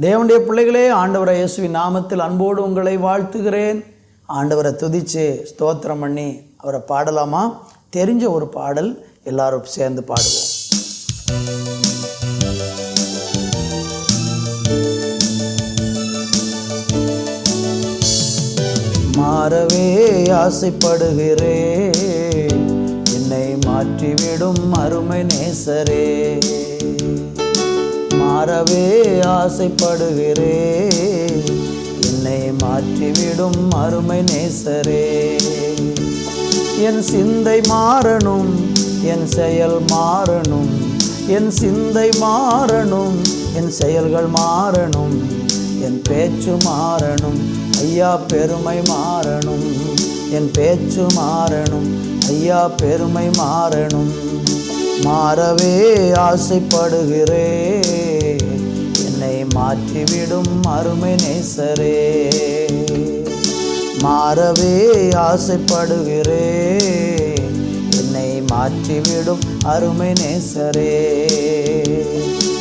தேவனுடைய பிள்ளைகளே ஆண்டவரை இயேசுவின் நாமத்தில் அன்போடு உங்களை வாழ்த்துகிறேன். ஆண்டவரை துதித்து ஸ்தோத்திரம் பண்ணி அவரை பாடலாமா? தெரிஞ்ச ஒரு பாடல் எல்லாரும் சேர்ந்து பாடுவோம். மாறவே ஆசைப்படுகிறேன். என்னை மாற்றிவிடும் அருமை நேசரே. மாறவே ஆசைப்படுகிறேன் என்னை மாற்றிவிடும் அருமை நேசரே. என் சிந்தை மாறணும் என் செயல் மாறணும் என் சிந்தை மாறணும் என் செயல்கள் மாறணும் என் பேச்சு மாறணும் ஐயா பெருமை மாறணும் என் பேச்சு மாறணும் ஐயா பெருமை மாறணும். மாறவே ஆசைப்படுகிறேன் மாற்றிவிடும் அருமை நேசரே. மாறவே ஆசைப்படுகிறேன் என்னை மாற்றிவிடும் அருமை நேசரே.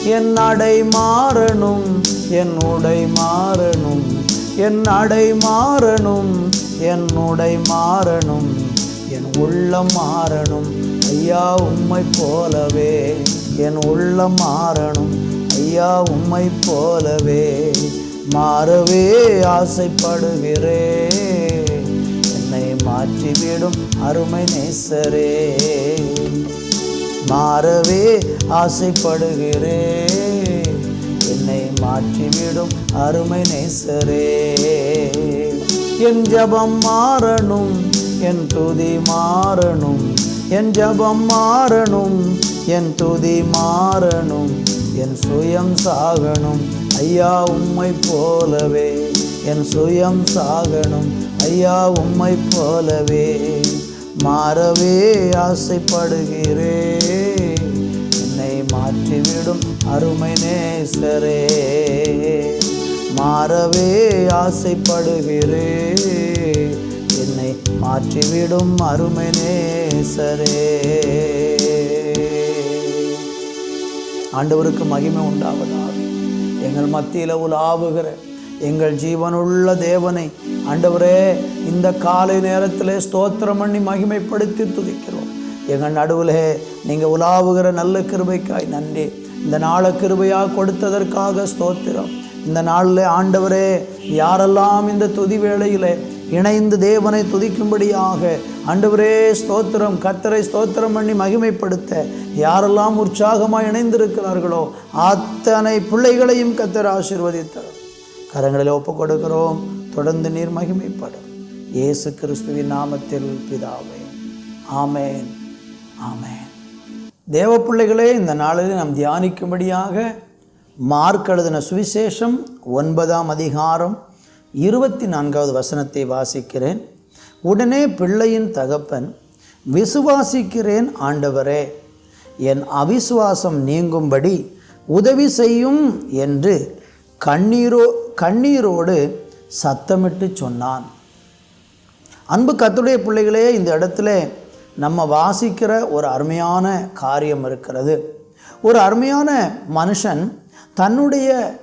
என் நடை மாறணும் என் உடை மாறணும் என் நடை மாறணும் என் உடை மாறணும் என் உள்ளம் மாறணும். ஐயா உம்மை போலவே என் உள்ளம் மாறணும். ஐயா உம்மை போலவே மாறவே ஆசைப்படுகிறே. என்னை மாற்றிவிடும் அருமை நேசரே. மாறவே ஆசைப்படுகிறே. என்னை மாற்றிவிடும் அருமை நேசரே. என் ஜபம் மாறணும் என் துதி மாறணும் என் ஜபம் மாறணும் என் துதி மாறணும். என் சுயம் சாகணும். ஐயா உம்மை போலவே. என் சுயம் சாகணும். ஐயா உம்மை போலவே. மாறவே ஆசைப்படுகிறே. என்னை மாற்றிவிடும் அருமை நேசரே. மாறவே ஆசைப்படுகிறே. என்னை மாற்றிவிடும் அருமை நேசரே. ஆண்டவருக்கு மகிமை உண்டாவதாக. எங்கள் மத்தியில் உலாவுகிற எங்கள் ஜீவனுள்ள தேவனை ஆண்டவரே இந்த காலை நேரத்தில் ஸ்தோத்திரம் பண்ணி மகிமைப்படுத்தி துதிக்கிறோம். எங்கள் நடுவில் நீங்கள் உலாவுகிற நல்ல கிருபைக்காய் நன்றி. இந்த நாளை கிருபையாக கொடுத்ததற்காக ஸ்தோத்திரம். இந்த நாளில் ஆண்டவரே யாரெல்லாம் இந்த துதி வேளையில் இணைந்து தேவனை துதிக்கும்படியாக. அண்டவரே ஸ்தோத்திரம். கத்தரை ஸ்தோத்திரம் பண்ணி மகிமைப்படுத்த. யாரெல்லாம் உற்சாகமாக இணைந்திருக்கிறார்களோ அத்தனை பிள்ளைகளையும் கத்தர் ஆசீர்வதித்தார் கரங்களில் ஒப்பு கொடுக்கிறோம் தொடர்ந்து நீர் மகிமைப்படும். இயேசு கிறிஸ்துவின் நாமத்தில் பிதாவே. ஆமேன். ஆமேன். தேவ பிள்ளைகளே இந்த நாளில் நாம் தியானிக்கும்படியாக மார்க் எழுதின சுவிசேஷம் ஒன்பதாம் அதிகாரம் இருபத்தி நான்காவது வசனத்தை வாசிக்கிறேன். உடனே பிள்ளையின் தகப்பன் விசுவாசிக்கிறேன் ஆண்டவரே என் அவிசுவாசம் நீங்கும்படி உதவி செய்யும் என்று கண்ணீரோ கண்ணீரோடு சத்தமிட்டு சொன்னான். அன்பு கத்துடைய பிள்ளைகளே இந்த இடத்துல நம்ம வாசிக்கிற ஒரு அருமையான காரியம் இருக்கிறது. ஒரு அருமையான மனுஷன் தன்னுடைய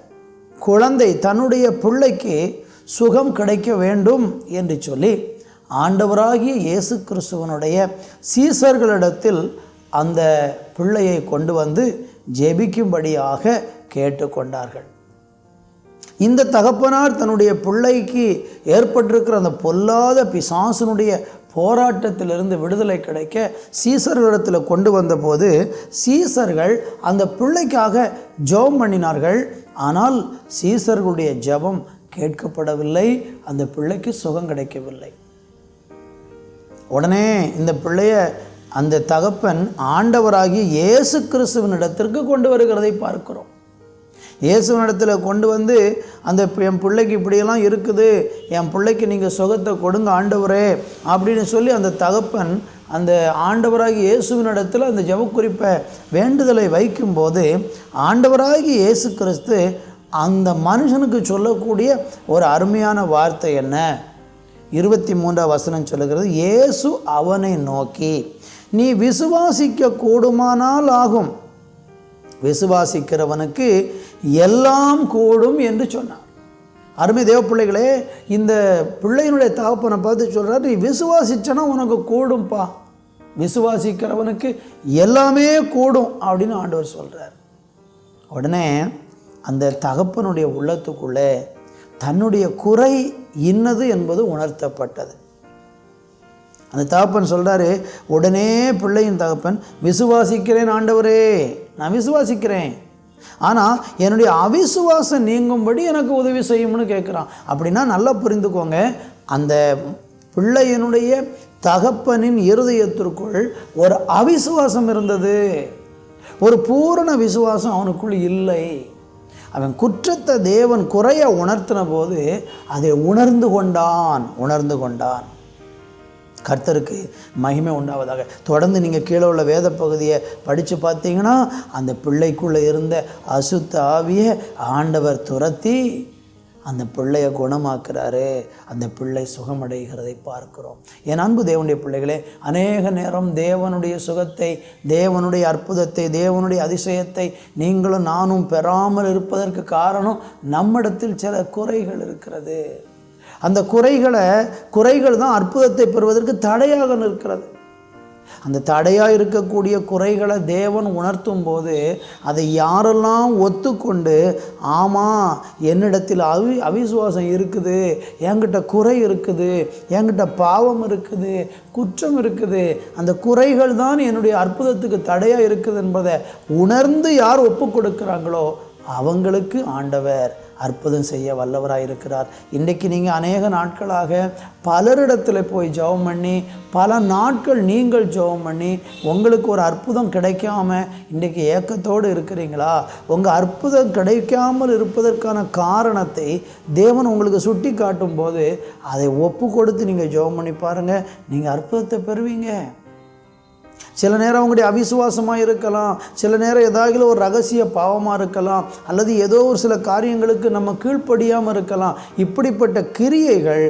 குழந்தை தன்னுடைய பிள்ளைக்கு சுகம் கிடைக்க வேண்டும் என்று சொல்லி ஆண்டவராகிய இயேசு கிறிஸ்துவனுடைய சீசர்களிடத்தில் அந்த பிள்ளையை கொண்டு வந்து ஜெபிக்கும்படியாக கேட்டுக்கொண்டார்கள். இந்த தகப்பனார் தன்னுடைய பிள்ளைக்கு ஏற்பட்டிருக்கிற அந்த பொல்லாத பிசாசனுடைய போராட்டத்திலிருந்து விடுதலை கிடைக்க சீசர்களிடத்தில் கொண்டு வந்தபோது சீசர்கள் அந்த பிள்ளைக்காக ஜெபம் பண்ணினார்கள். ஆனால் சீசர்களுடைய ஜெபம் கேட்கப்படவில்லை அந்த பிள்ளைக்கு சுகம் கிடைக்கவில்லை. உடனே இந்த பிள்ளைய அந்த தகப்பன் ஆண்டவராகி இயேசு கிறிஸ்துவனிடத்திற்கு கொண்டு வருகிறதை பார்க்கிறோம். இயேசுவனிடத்தில் கொண்டு வந்து அந்த என் பிள்ளைக்கு இப்படியெல்லாம் இருக்குது என் பிள்ளைக்கு நீங்கள் சுகத்தை கொடுங்க ஆண்டவரே அப்படின்னு சொல்லி அந்த தகப்பன் அந்த ஆண்டவராகி இயேசுவினிடத்தில் அந்த ஜெபக்குறிப்பை வேண்டுதலை வைக்கும்போது ஆண்டவராகி இயேசு கிறிஸ்து அந்த மனுஷனுக்கு சொல்லக்கூடிய ஒரு அருமையான வார்த்தை என்ன? இருபத்தி மூன்றாம் வசனம் சொல்லுகிறது இயேசு அவனை நோக்கி நீ விசுவாசிக்க கூடுமானால் ஆகும். விசுவாசிக்கிறவனுக்கு எல்லாம் கூடும் என்று சொன்னார் அருமை தேவ பிள்ளைகளே இந்த பிள்ளையினுடைய தகப்பனை பார்த்து சொல்கிறார் நீ விசுவாசிச்சனா உனக்கு கூடும்பா. விசுவாசிக்கிறவனுக்கு எல்லாமே கூடும் அப்படின்னு ஆண்டவர் சொல்கிறார் உடனே அந்த தகப்பனுடைய உள்ளத்துக்குள்ளே தன்னுடைய குறை இன்னது என்பது உணர்த்தப்பட்டது. அந்த தகப்பன் சொல்கிறாரு உடனே பிள்ளையின் தகப்பன் விசுவாசிக்கிறேன் ஆண்டவரே நான் விசுவாசிக்கிறேன். ஆனால் என்னுடைய அவிசுவாசம் நீங்கும்படி எனக்கு உதவி செய்யும்னு கேட்குறான் அப்படின்னா நல்லா புரிந்துக்கோங்க அந்த பிள்ளையனுடைய தகப்பனின் இருதயத்திற்குள் ஒரு அவிசுவாசம் இருந்தது. ஒரு பூரண விசுவாசம் அவனுக்குள் இல்லை. அவன் குற்றத்தை தேவன் குறைய உணர்த்தின போது அதை உணர்ந்து கொண்டான் உணர்ந்து கொண்டான். கர்த்தருக்கு மகிமை உண்டாவதாக. தொடர்ந்து நீங்கள் கீழே உள்ள வேத பகுதியை படித்து பார்த்தீங்கன்னா அந்த பிள்ளைக்குள்ளே இருந்த அசுத்த ஆவியை ஆண்டவர் துரத்தி அந்த பிள்ளையை குணமாக்குறாரு அந்த பிள்ளை சுகமடைகிறதை பார்க்கிறோம். என் அன்பு தேவனுடைய பிள்ளைகளே அநேக நேரம் தேவனுடைய சுகத்தை தேவனுடைய அற்புதத்தை தேவனுடைய அதிசயத்தை நீங்களும் நானும் பெறாமல் இருப்பதற்கு காரணம் நம்மிடத்தில் சில குறைகள் இருக்கிறது. அந்த குறைகளை குறைகள் தான் அற்புதத்தை பெறுவதற்கு தடையாக நிற்கிறது. அந்த தடையாக இருக்கக்கூடிய குறைகளை தேவன் உணர்த்தும் போது அதை யாரெல்லாம் ஒத்துக்கொண்டு ஆமாம் என்னிடத்தில் அவி அவிசுவாசம் இருக்குது என்கிட்ட குறை இருக்குது என்கிட்ட பாவம் இருக்குது குற்றம் இருக்குது அந்த குறைகள் தான் என்னுடைய அற்புதத்துக்கு தடையாக இருக்குது என்பதை உணர்ந்து யார் ஒப்பு கொடுக்குறாங்களோ அவங்களுக்கு ஆண்டவர். அற்புதம் செய்ய வல்லவராக இருக்கிறார். இன்றைக்கு நீங்கள் அநேக நாட்களாக பலரிடத்தில் போய் ஜெபம் பண்ணி பல நாட்கள் நீங்கள் ஜெபம் பண்ணி உங்களுக்கு ஒரு அற்புதம் கிடைக்காம இன்றைக்கு ஏக்கத்தோடு இருக்கிறீங்களா? உங்கள் அற்புதம் கிடைக்காமல் இருப்பதற்கான காரணத்தை தேவன் உங்களுக்கு சுட்டி காட்டும் போது அதை ஒப்பு கொடுத்து நீங்கள் ஜெபம் பண்ணி பாருங்கள் நீங்கள் அற்புதத்தை பெறுவீங்க. சில நேரம் அவங்களுடைய அவிசுவாசமாக இருக்கலாம். சில நேரம் ஏதாவது ஒரு ரகசிய பாவமாக இருக்கலாம். அல்லது ஏதோ ஒரு சில காரியங்களுக்கு நம்ம கீழ்ப்படியாமல் இருக்கலாம். இப்படிப்பட்ட கிரியைகள்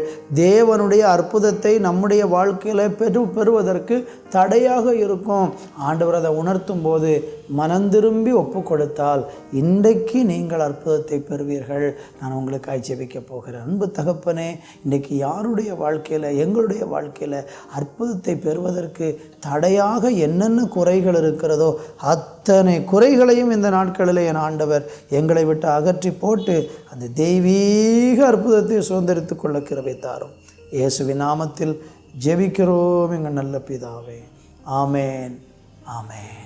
தேவனுடைய அற்புதத்தை நம்முடைய வாழ்க்கையில் பெரு பெறுவதற்கு தடையாக இருக்கும். ஆண்டவர் அதை உணர்த்தும் போது மனந்திரும்பி ஒப்பு கொடுத்தால் இன்றைக்கு நீங்கள் அற்புதத்தை பெறுவீர்கள். நான் உங்களுக்கு ஆட்சேபிக்க போகிறேன். அன்பு தகப்பனே இன்றைக்கு யாருடைய வாழ்க்கையில் எங்களுடைய வாழ்க்கையில் அற்புதத்தை பெறுவதற்கு தடையாக என்னென்ன குறைகள் இருக்கிறதோ அத்தனை குறைகளையும் இந்த நாட்களில் என் ஆண்டவர் எங்களை விட்டு அகற்றி போட்டு அந்த தெய்வீக அற்புதத்தை சுதந்திரித்து கொள்ள கிருபை தாரும். இயேசுவின் நாமத்தில் ஜெபிக்கிறோம் எங்கள் நல்ல பிதாவே. ஆமேன். ஆமேன்.